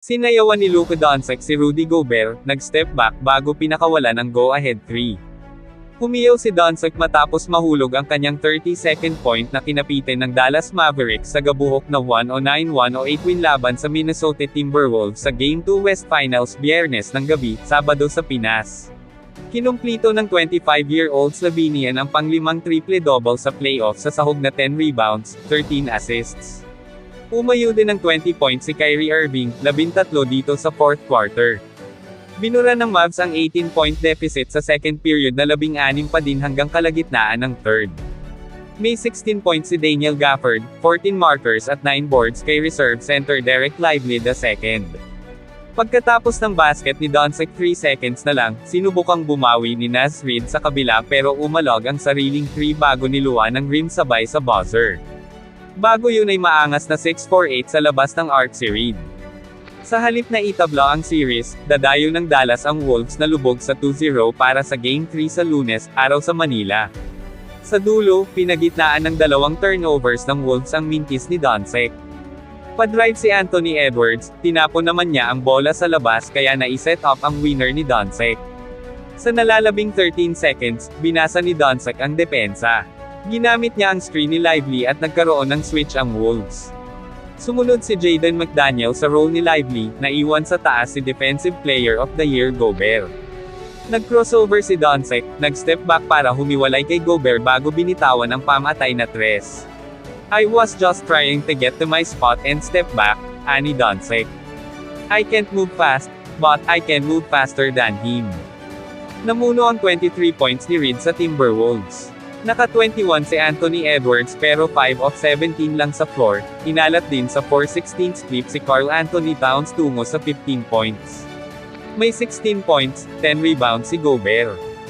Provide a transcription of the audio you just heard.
Sinayawan ni Luka Doncic si Rudy Gobert, nag-step back bago pinakawalan ng go-ahead 3. Humiyaw si Doncic matapos mahulog ang kanyang 30-second point na kinapitin ng Dallas Mavericks sa gabuhok na 109-108 win laban sa Minnesota Timberwolves sa Game 2 West Finals biyernes ng gabi, Sabado sa Pinas. Kinumplito ng 25-year-old Slovenian ang panglimang triple-double sa playoff sa sahog na 10 rebounds, 13 assists. Umayo din ng 20 points si Kyrie Irving, 13 dito sa fourth quarter. Binura ng Mavs ang 18-point deficit sa second period na 16 pa din hanggang kalagitnaan ng third. May 16 points si Daniel Gafford, 14 markers at 9 boards kay reserve center Derek Lively II. Pagkatapos ng basket ni Doncic 3 seconds na lang, sinubukang bumawi ni Naz Reid sa kabila pero umalog ang sariling 3 bago niluwa ng rim sabay sa buzzer. Bago yun ay maangas na 6-4-8 sa labas ng si Reid. Sa halip na itabla ang series, dadayo ng Dallas ang Wolves na lubog sa 2-0 para sa Game 3 sa lunes, araw sa Manila. Sa dulo, pinagitnaan ng dalawang turnovers ng Wolves ang mintis ni Doncic. Pa-drive si Anthony Edwards, tinapon naman niya ang bola sa labas kaya naiset up ang winner ni Doncic. Sa nalalabing 13 seconds, binasa ni Doncic ang depensa. Ginamit niya ang screen ni Lively at nagkaroon ng switch ang Wolves. Sumunod si Jaden McDaniel sa role ni Lively, na iwan sa taas si Defensive Player of the Year Gobert. Nag-crossover si Doncic, nag-step back para humiwalay kay Gobert bago binitawan ang pamatay na tres. I was just trying to get to my spot and step back, ani Doncic. I can't move fast, but I can move faster than him. Namuno ang 23 points ni Reed sa Timberwolves. Naka-21 si Anthony Edwards pero 5 of 17 lang sa floor, inalat din sa 4-16 split si Carl Anthony Towns tungo sa 15 points. May 16 points, 10 rebounds si Gobert.